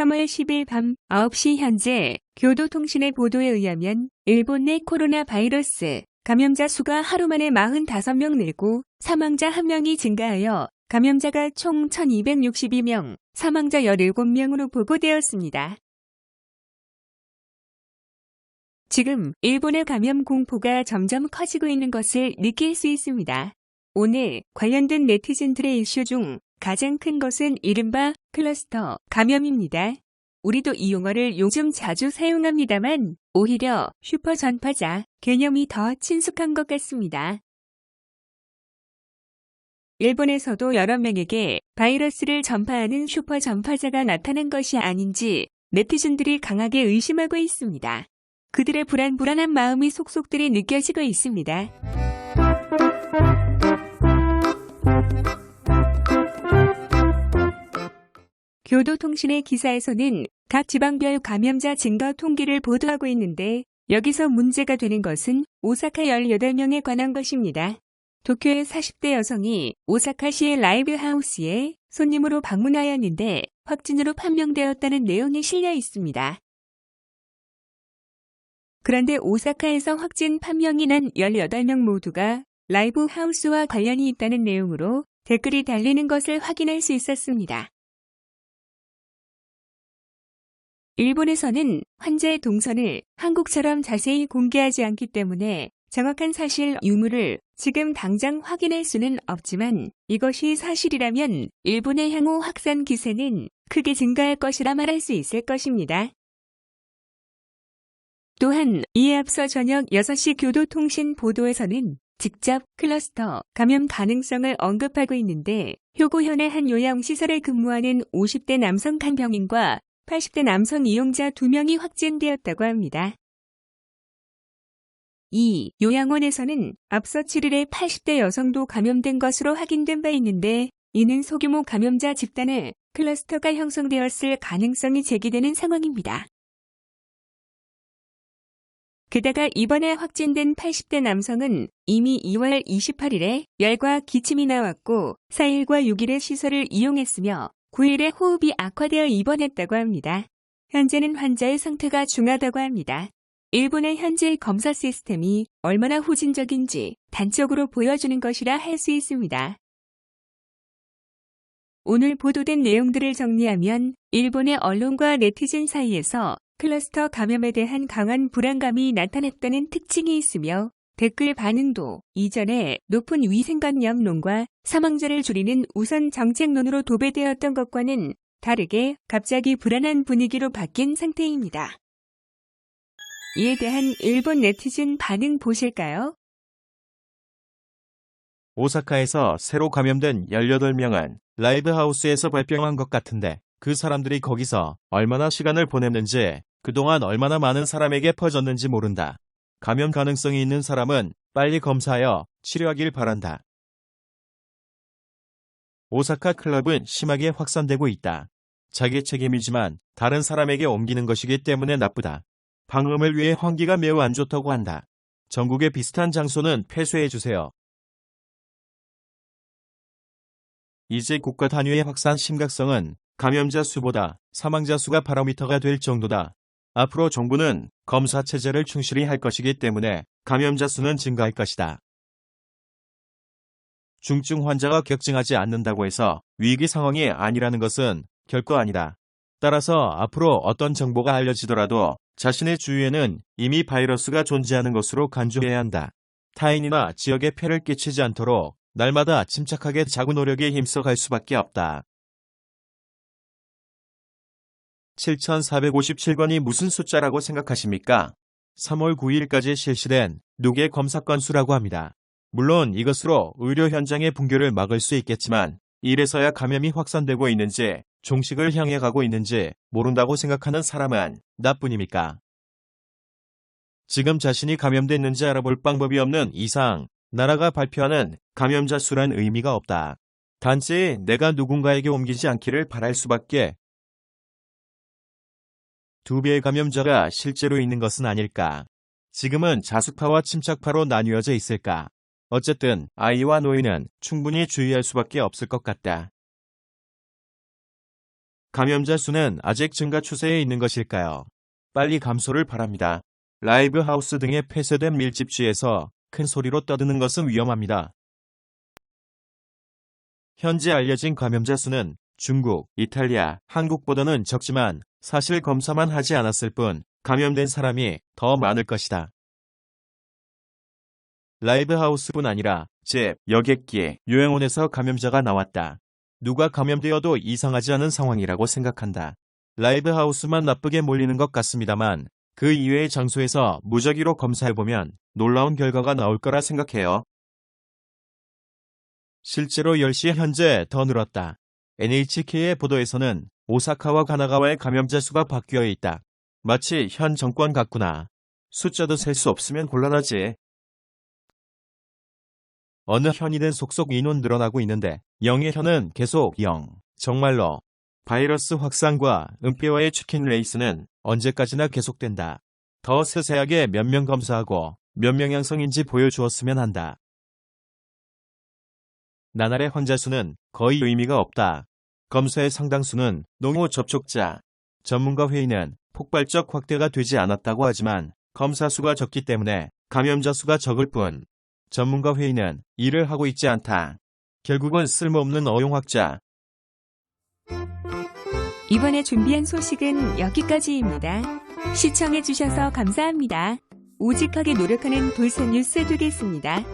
3월 10일 밤 9시 현재 교도통신의 보도에 의하면 일본 내 코로나 바이러스 감염자 수가 하루 만에 45명 늘고 사망자 1명이 증가하여 감염자가 총 1262명, 사망자 17명으로 보고되었습니다. 지금 일본의 감염 공포가 점점 커지고 있는 것을 느낄 수 있습니다. 오늘 관련된 네티즌들의 이슈 중 가장 큰 것은 이른바 클러스터 감염입니다. 우리도 이 용어를 요즘 자주 사용합니다만 오히려 슈퍼 전파자 개념이 더 친숙한 것 같습니다. 일본에서도 여러 명에게 바이러스를 전파하는 슈퍼 전파자가 나타난 것이 아닌지 네티즌들이 강하게 의심하고 있습니다. 그들의 불안불안한 마음이 속속들이 느껴지고 있습니다. 교도통신의 기사에서는 각 지방별 감염자 증가 통계를 보도하고 있는데 여기서 문제가 되는 것은 오사카 18명에 관한 것입니다. 도쿄의 40대 여성이 오사카시의 라이브 하우스에 손님으로 방문하였는데 확진으로 판명되었다는 내용이 실려 있습니다. 그런데 오사카에서 확진 판명이 난 18명 모두가 라이브 하우스와 관련이 있다는 내용으로 댓글이 달리는 것을 확인할 수 있었습니다. 일본에서는 환자의 동선을 한국처럼 자세히 공개하지 않기 때문에 정확한 사실 유무를 지금 당장 확인할 수는 없지만 이것이 사실이라면 일본의 향후 확산 기세는 크게 증가할 것이라 말할 수 있을 것입니다. 또한 이에 앞서 저녁 6시 교도통신 보도에서는 직접 클러스터 감염 가능성을 언급하고 있는데 효고현의 한 요양시설에 근무하는 50대 남성 간병인과 80대 남성 이용자 2명이 확진되었다고 합니다. 이 요양원에서는 앞서 7일에 80대 여성도 감염된 것으로 확인된 바 있는데 이는 소규모 감염자 집단에 클러스터가 형성되었을 가능성이 제기되는 상황입니다. 게다가 이번에 확진된 80대 남성은 이미 2월 28일에 열과 기침이 나왔고 4일과 6일에 시설을 이용했으며 9일에 호흡이 악화되어 입원했다고 합니다. 현재는 환자의 상태가 중하다고 합니다. 일본의 현재 검사 시스템이 얼마나 후진적인지 단적으로 보여주는 것이라 할 수 있습니다. 오늘 보도된 내용들을 정리하면 일본의 언론과 네티즌 사이에서 클러스터 감염에 대한 강한 불안감이 나타났다는 특징이 있으며 댓글 반응도 이전에 높은 위생관념론과 사망자를 줄이는 우선 정책론으로 도배되었던 것과는 다르게 갑자기 불안한 분위기로 바뀐 상태입니다. 이에 대한 일본 네티즌 반응 보실까요? 오사카에서 새로 감염된 18명은 라이브 하우스에서 발병한 것 같은데 그 사람들이 거기서 얼마나 시간을 보냈는지 그동안 얼마나 많은 사람에게 퍼졌는지 모른다. 감염 가능성이 있는 사람은 빨리 검사하여 치료하길 바란다. 오사카 클럽은 심하게 확산되고 있다. 자기 책임이지만 다른 사람에게 옮기는 것이기 때문에 나쁘다. 방음을 위해 환기가 매우 안 좋다고 한다. 전국의 비슷한 장소는 폐쇄해주세요. 이제 국가 단위의 확산 심각성은 감염자 수보다 사망자 수가 바로미터가 될 정도다. 앞으로 정부는 검사 체제를 충실히 할 것이기 때문에 감염자 수는 증가할 것이다. 중증 환자가 격증하지 않는다고 해서 위기 상황이 아니라는 것은 결코 아니다. 따라서 앞으로 어떤 정보가 알려지더라도 자신의 주위에는 이미 바이러스가 존재하는 것으로 간주해야 한다. 타인이나 지역에 폐를 끼치지 않도록 날마다 침착하게 자구 노력에 힘써갈 수밖에 없다. 7,457건이 무슨 숫자라고 생각하십니까? 3월 9일까지 실시된 누계 검사 건수라고 합니다. 물론 이것으로 의료 현장의 붕괴를 막을 수 있겠지만 이래서야 감염이 확산되고 있는지 종식을 향해 가고 있는지 모른다고 생각하는 사람은 나뿐입니까? 지금 자신이 감염됐는지 알아볼 방법이 없는 이상 나라가 발표하는 감염자 수란 의미가 없다. 단지 내가 누군가에게 옮기지 않기를 바랄 수밖에 두 배의 감염자가 실제로 있는 것은 아닐까. 지금은 자숙파와 침착파로 나뉘어져 있을까. 어쨌든 아이와 노인은 충분히 주의할 수밖에 없을 것 같다. 감염자 수는 아직 증가 추세에 있는 것일까요? 빨리 감소를 바랍니다. 라이브 하우스 등의 폐쇄된 밀집지에서 큰 소리로 떠드는 것은 위험합니다. 현재 알려진 감염자 수는 중국, 이탈리아, 한국보다는 적지만 사실 검사만 하지 않았을 뿐 감염된 사람이 더 많을 것이다. 라이브 하우스뿐 아니라 집, 여객기, 요양원에서 감염자가 나왔다. 누가 감염되어도 이상하지 않은 상황이라고 생각한다. 라이브 하우스만 나쁘게 몰리는 것 같습니다만 그 이외의 장소에서 무작위로 검사해보면 놀라운 결과가 나올 거라 생각해요. 실제로 10시 현재 더 늘었다. NHK의 보도에서는 오사카와 가나가와의 감염자 수가 바뀌어 있다. 마치 현 정권 같구나. 숫자도 셀 수 없으면 곤란하지. 어느 현이든 속속 인원 늘어나고 있는데 영의 현은 계속 0. 정말로 바이러스 확산과 은폐와의 치킨 레이스는 언제까지나 계속된다. 더 세세하게 몇 명 검사하고 몇 명 양성인지 보여주었으면 한다. 나날의 환자 수는 거의 의미가 없다. 검사의 상당수는 농후 접촉자. 전문가 회의는 폭발적 확대가 되지 않았다고 하지만 검사 수가 적기 때문에 감염자 수가 적을 뿐. 전문가 회의는 일을 하고 있지 않다. 결국은 쓸모없는 어용학자. 이번에 준비한 소식은 여기까지입니다. 시청해주셔서 감사합니다. 오직하게 노력하는 돌산 뉴스 되겠습니다.